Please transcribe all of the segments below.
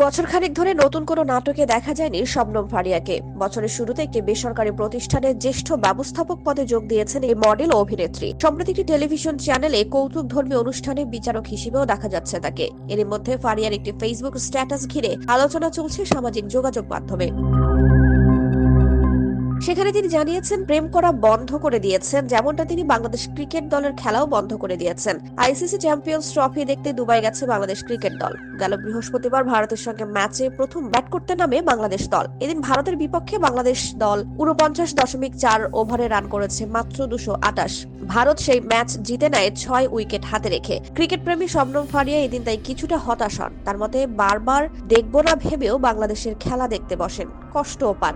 বছর খানেক ধরে নতুন কোনো নাটকে দেখা যায়নি শবনম ফারিয়াকে। বছরের শুরুতে একটি বেসরকারি প্রতিষ্ঠানের জ্যেষ্ঠ ব্যবস্থাপক পদে যোগ দিয়েছেন এই মডেল ও অভিনেত্রী। সম্প্রতি একটি টেলিভিশন চ্যানেলে কৌতুক ধর্মী অনুষ্ঠানে বিচারক হিসেবেও দেখা যাচ্ছে তাকে। এর মধ্যে ফারিয়ার একটি ফেসবুক স্ট্যাটাস ঘিরে আলোচনা চলছে সামাজিক যোগাযোগ মাধ্যমে। সেখানে তিনি জানিয়েছেন, প্রেম করা বন্ধ করে দিয়েছেন। যেমনটা তিনি বাংলাদেশ ক্রিকেট দলের খেলাও বন্ধ করে দিয়েছেন। আইসিসি চ্যাম্পিয়ন্স ট্রফি দেখতে দুবাই গেছে বাংলাদেশ ক্রিকেট দল। গেল বৃহস্পতিবার ভারতের সঙ্গে ম্যাচে প্রথম ব্যাট করতে নামে বাংলাদেশ দল। এদিন ভারতের বিপক্ষে বাংলাদেশ দল উনপঞ্চাশ দশমিক চার ওভারে রান করেছে মাত্র দুশো আটাশ। ভারত সেই ম্যাচ জিতে নেয় ছয় উইকেট হাতে রেখে। ক্রিকেট প্রেমী শবনম ফারিয়া এদিন তাই কিছুটা হতাশ হন। তার মতে, বারবার দেখব না ভেবেও বাংলাদেশের খেলা দেখতে বসেন। কষ্টও পান।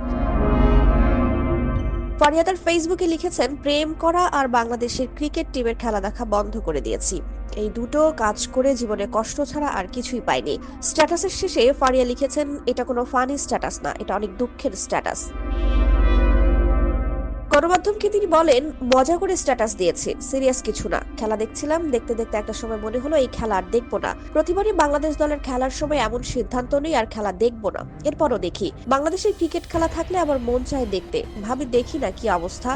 ফারিয়া তার ফেসবুকে লিখেছেন, প্রেম করা আর বাংলাদেশের ক্রিকেট টিমের খেলা দেখা বন্ধ করে দিয়েছি। এই দুটো কাজ করে জীবনে কষ্ট ছাড়া আর কিছুই পাইনি। স্ট্যাটাসের শেষে ফারিয়া লিখেছেন, এটা কোনো ফানি স্ট্যাটাস না, এটা অনেক দুঃখের স্ট্যাটাস। গণমাধ্যমকে তিনি বলেন, মজা করে স্ট্যাটাস দিয়েছে। সিরিয়াস কিছু না। খেলা দেখছিলাম, দেখতে দেখতে একটা সময় মনে হলো এই খেলা আর দেখব না। প্রতিবারই বাংলাদেশ দলের খেলার সময় এমন সিদ্ধান্ত নেই আর খেলা দেখব না। এরপরও দেখি, বাংলাদেশের ক্রিকেট খেলা থাকলে আমার মন চায় দেখতে। ভাবি দেখি না কি অবস্থা।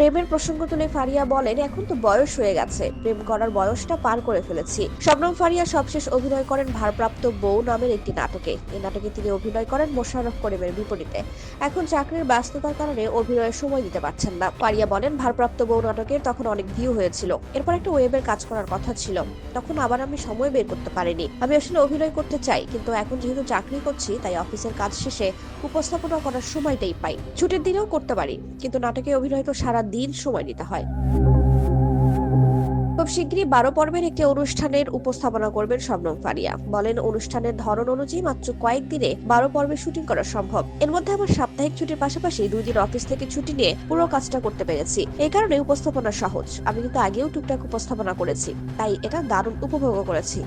প্রেমের প্রসঙ্গ তুলে ফারিয়া বলেন, এখন তো বয়স হয়ে গেছে, প্রেম করার বয়সটা পার করে ফেলেছি। শবনম ফারিয়া সবশেষ অভিনয় করেন ভারপ্রাপ্ত বউ নামের একটি নাটকে। এই নাটকে তিনি অভিনয় করেন মোশাররফ করিমের বিপরীতে। এখন চাকরির ব্যস্ততার কারণে অভিনয়ে সময় দিতে পারছেন না। ফারিয়া বলেন, ভারপ্রাপ্ত বউ নাটকের তখন অনেক ভিউ হয়েছিল। এরপর একটা ওয়েবের কাজ করার কথা ছিল। তখন আবার আমি সময় বের করতে পারিনি। আমি আসলে অভিনয় করতে চাই, কিন্তু এখন যেহেতু চাকরি করছি, তাই অফিসের কাজ শেষে উপস্থাপনা করার সময়টাই পাই। ছুটির দিনেও করতে পারি, কিন্তু নাটকে অভিনয় তো সারা দিন সময় নিতে হয়। খুব শীঘ্রই বারো পর্বের একটি অনুষ্ঠানের উপস্থাপনা করবেন শবনম ফারিয়া। বলেন, অনুষ্ঠানের ধরন অনুযায়ী মাত্র কয়েকদিনে বারো পর্বের শুটিং করা সম্ভব। এর মধ্যে আমার সাপ্তাহিক ছুটির পাশাপাশি দুই দিন অফিস থেকে ছুটি নিয়ে পুরো কাজটা করতে পেরেছি। এই কারণে উপস্থাপনা সহজ। আমি কিন্তু আগেও টুকটাক উপস্থাপনা করেছি। তাই এটা দারুণ উপভোগ করেছি।